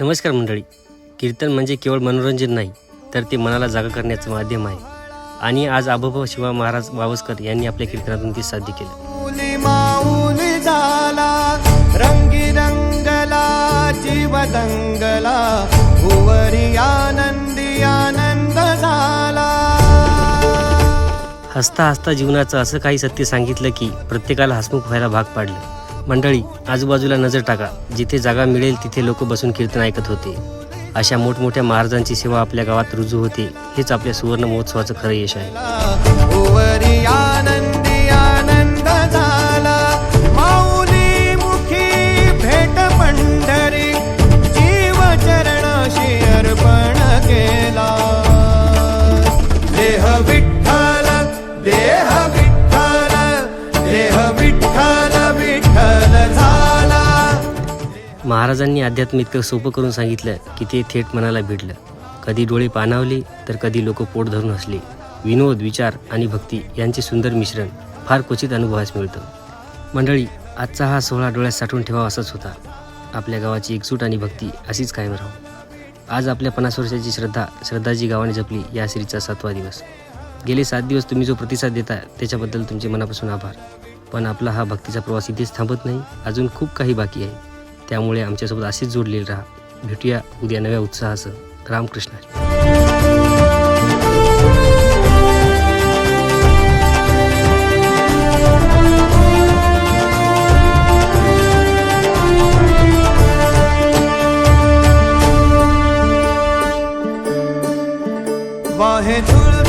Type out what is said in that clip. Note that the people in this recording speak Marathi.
नमस्कार मंडळी. कीर्तन म्हणजे केवळ मनोरंजन नाही तर ते मनाला जागा करण्याचं माध्यम आहे. आणि आज आबोबा शिवा महाराज वावस्कर यांनी आपल्या कीर्तनातून ते साध्य केलं. हसता हसता जीवनाचं असं काही सत्य सांगितलं की प्रत्येकाला हसमुख व्हायला भाग पाडलं. मंडळी आजूबाजूला नजर टाका. जिथे जागा मिळेल तिथे लोक बसून कीर्तन ऐकत होते. अशा मोठमोठ्या महाराजांची सेवा आपल्या गावात रुजू होते. हेच आपल्या सुवर्ण महोत्सवाचं खरं यश आहे. महाराजांनी अध्यात्म इतकं सोपं करून सांगितलं की ते थेट मनाला भिडलं. कधी डोळे पाणावले तर कधी लोक पोट धरून हसले. विनोद विचार आणि भक्ती यांचे सुंदर मिश्रण फार क्वचित अनुभवास मिळतं. मंडळी आजचा हा सोहळा डोळ्यात साठवून ठेवा असाच होता. आपल्या गावाची एकजूट आणि भक्ती अशीच कायम राहू. आज आपल्या पन्नास वर्षाची श्रद्धा श्रद्धाजी गावाने जपली या सिरीजचा सातवा दिवस. गेले सात दिवस तुम्ही जो प्रतिसाद देता त्याच्याबद्दल तुमचे मनापासून आभार. पण आपला हा भक्तीचा प्रवास इथेच थांबत नाही अजून खूप काही बाकी आहे. त्यामुळे आमच्यासोबत अशीच जोडलेली राहा. भेटूया उद्या नव्या उत्साहाचं रामकृष्ण. वाहे झुल